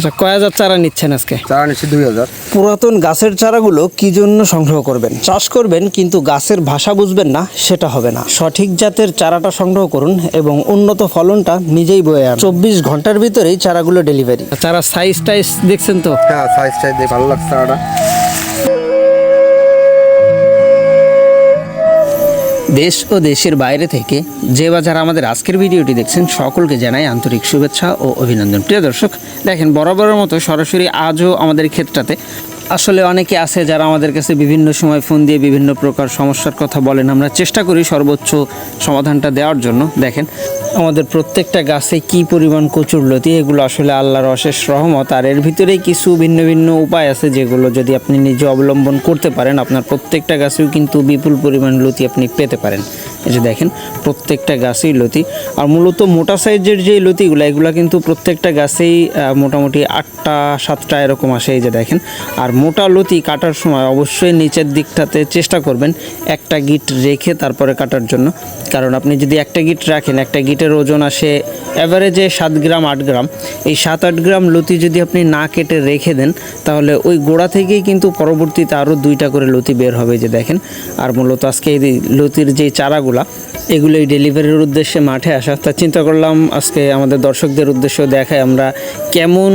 আচ্ছা কয় হাজার চারা নিচ্ছেন আজকে? চারা নিচ্ছি দুই হাজার। পুরাতন গাছের চারাগুলো কি জন্য সংগ্রহ করবেন? চাষ করবেন কিন্তু গাছের ভাষা বুঝবেন না সেটা হবে না। সঠিক জাতের চারাটা সংগ্রহ করুন এবং উন্নত ফলনটা নিজেই বয়ে আন চব্বিশ ঘণ্টার ভিতরেই চারাগুলো ডেলিভারি। চারা সাইজ টাইজ দেখছেন তো? হ্যাঁ সাইজ টাইজ ভালো লাগছে চারাটা। দেশ ও দেশের বাইরে থেকে যে বা যারা আমাদের আজকের ভিডিওটি দেখছেন, সকলকে জানাই আন্তরিক শুভেচ্ছা ও অভিনন্দন। প্রিয় দর্শক, দেখেন বরাবরের মতো সরাসরি আজও আমাদের ক্ষেত্রটাতে আসলে অনেকে আছে যারা আমাদের কাছে বিভিন্ন সময় ফোন দিয়ে বিভিন্ন প্রকার সমস্যার কথা বলেন। আমরা চেষ্টা করি সর্বোচ্চ সমাধানটা দেওয়ার জন্য। দেখেন, আমাদের প্রত্যেকটা গাছে কি পরিমাণ কচুরলতি এগুলো আসলে আল্লাহর অশেষ রহমত। আর এর ভিতরেই কিছু ভিন্ন ভিন্ন উপায় আছে যেগুলো যদি আপনি নিজে অবলম্বন করতে পারেন, আপনার প্রত্যেকটা গাছেও কিন্তু বিপুল পরিমাণ লতি আপনি পেতে পারেন। এই যে দেখেন, প্রত্যেকটা গাছেই লতি। আর মূলত মোটা সাইজের যে লতিগুলো, এগুলো কিন্তু প্রত্যেকটা গাছেই মোটামুটি আটটা, সাতটা এরকম আসে এই যে দেখেন। আর মোটা লতি কাটার সময় অবশ্যই নিচের দিকটাতে চেষ্টা করবেন একটা গিট রেখে তারপরে কাটার জন্য। কারণ আপনি যদি একটা গিট রাখেন, একটা গিটের ওজন আসে অ্যাভারেজে সাত গ্রাম, আট গ্রাম। এই সাত, আট গ্রাম লতি যদি আপনি না কেটে রেখে দেন, তাহলে ওই গোড়া থেকেই কিন্তু পরবর্তীতে আরও দুইটা করে লতি বের হবে যে দেখেন। আর মূলত আজকে এই লতির যে চারাগুলা এগুলো এই ডেলিভারির উদ্দেশ্যে মাঠে আসা। তা চিন্তা করলাম আজকে আমাদের দর্শকদের উদ্দেশ্যে দেখায় আমরা কেমন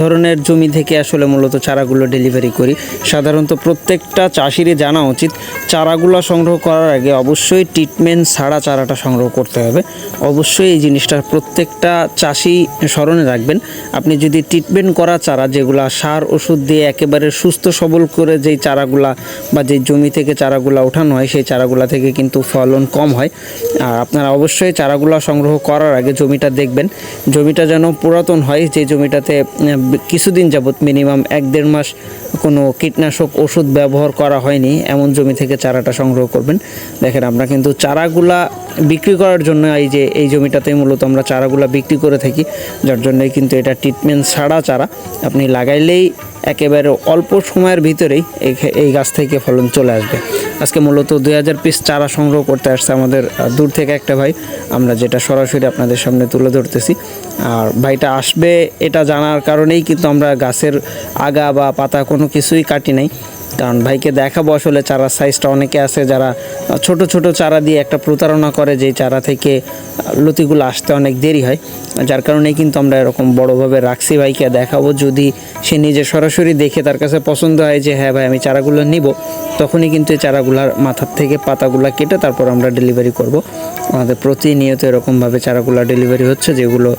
ধরনের জমি থেকে আসলে মূলত চারাগুলো ডেলিভারি করি। সাধারণত প্রত্যেকটা চাষিরই জানা উচিত, চারাগুলো সংগ্রহ করার আগে অবশ্যই ট্রিটমেন্ট ছাড়া চারাটা সংগ্রহ করতে হবে। অবশ্যই এই জিনিসটা প্রত্যেকটা চাষি স্মরণে রাখবেন। আপনি যদি ট্রিটমেন্ট করা চারা যেগুলা সার, ওষুধ দিয়ে একেবারে সুস্থ সবল করে যেই চারাগুলা বা যে জমি থেকে চারাগুলা ওঠানো হয়, সেই চারাগুলা থেকে কিন্তু ফলন কম হয়। আর আপনারা অবশ্যই চারাগুলা সংগ্রহ করার আগে জমিটা দেখবেন। জমিটা যেন পুরাতন হয়, যে জমিটাতে কিছুদিন যাবৎ মিনিমাম এক দেড় মাস কোনো কীটনাশক ওষুধ ব্যবহার করা হয়নি, এমন জমি থেকে চারাটা সংগ্রহ করবেন। দেখেন, আমরা কিন্তু চারাগুলা বিক্রি করার জন্য এই যে, এই জমিটাতে মূলত আমরা চারাগুলা বিক্রি করে থাকি, যার জন্যই কিন্তু এটা ট্রিটমেন্ট ছাড়া চারা আপনি লাগাইলেই একেবারে অল্প সময়ের ভিতরেই এই গাছ থেকে ফলন চলে আসবে। আজকে মূলত দুই হাজার পিস চারা সংগ্রহ করতে আসছে আমাদের দূর থেকে একটা ভাই। আমরা যেটা সরাসরি আপনাদের সামনে তুলে ধরতেছি। আর ভাইটা আসবে এটা জানার কারণেই কিন্তু আমরা গাছের আগা বা পাতা কোনো কিছুই কাটি নাই। কারণ ভাইকে দেখাবো আসলে চারার সাইজটা অনেকে আছে যারা ছোট ছোট চারা দিয়ে একটা প্রতারণা করে যে চারা থেকে লতিগুলো আসতে অনেক দেরি হয়। যার কারণেই কিন্তু আমরা এরকম বড়োভাবে রাখছি ভাইকে। দেখাবো যদি সে নিজে সরাসরি দেখে তার কাছে পছন্দ হয় যে হ্যাঁ ভাই আমি চারাগুলো নিব। তখনই কিন্তু এই চারাগুলার মাথার থেকে পাতাগুলো কেটে তারপর আমরা ডেলিভারি করব। আমাদের প্রতিনিয়ত এরকমভাবে চারাগুলো ডেলিভারি হচ্ছে যেগুলো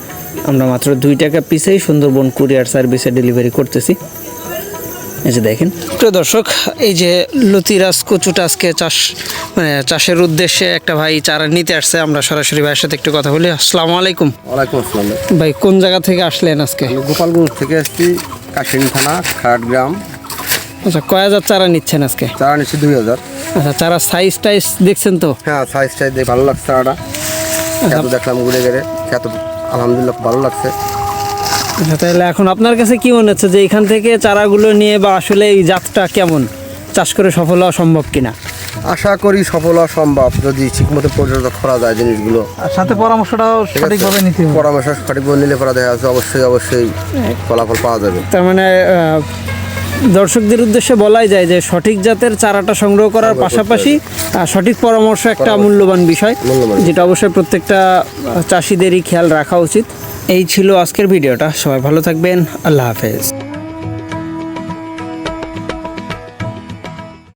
আমরা মাত্র দুই টাকা পিসেই সুন্দরবন কুরিয়ার সার্ভিসে ডেলিভারি করতেছি। এই যে দেখেন। প্রিয় দর্শক এই যে লতিরাজ কচুটা আজকে চাষ মানে চাষের উদ্দেশ্যে একটা ভাই চারা নিতে আসছে। আমরা সরাসরি ভাইয়ের সাথে একটু কথা বলি। আসসালামু আলাইকুম। ওয়ালাইকুম আসসালাম। ভাই কোন জায়গা থেকে আসলেন আজকে? গোপালগঞ্জ থেকে আসছি। কাশিনী থানা খাটগ্রাম আচ্ছা কয় হাজার চারা নিচ্ছেন আজকে? চারা নিচ্ছি দুই হাজার। আচ্ছা চারা সাইজ টাইজ দেখছেন তো? হ্যাঁ সাইজ টাইজ দিয়ে ভালো লাগছে চারাটা। এত দেখলাম ঘুরে গেলে এত আলহামদুলিল্লাহ ভালো লাগছে। আচ্ছা তাহলে এখন আপনার কাছে কি মনে হচ্ছে যে এখান থেকে চারাগুলো নিয়ে বা আসলে এই জাতটা কেমন? চাষ করে সফল হওয়া সম্ভব কিনা? আশা করি সফল হওয়া সম্ভব যদি ঠিকমতো পর্যটক করা যায় জিনিসগুলো। আর সাথে পরামর্শটাও সঠিকভাবে নিতে হবে। পরামর্শ সঠিকভাবে নিলে পরা দেখা যাচ্ছে অবশ্যই অবশ্যই ফলাফল পাওয়া যাবে। তার মানে দর্শকদের উদ্দেশ্যে বলাই যায় যে সঠিক জাতের চারাটা সংগ্রহ করার পাশাপাশি সঠিক পরামর্শ একটা মূল্যবান বিষয় যেটা অবশ্যই প্রত্যেকটা চাষিদেরই খেয়াল রাখা উচিত। এই ছিল আজকের ভিডিওটা। সবাই ভালো থাকবেন। আল্লাহ হাফেজ।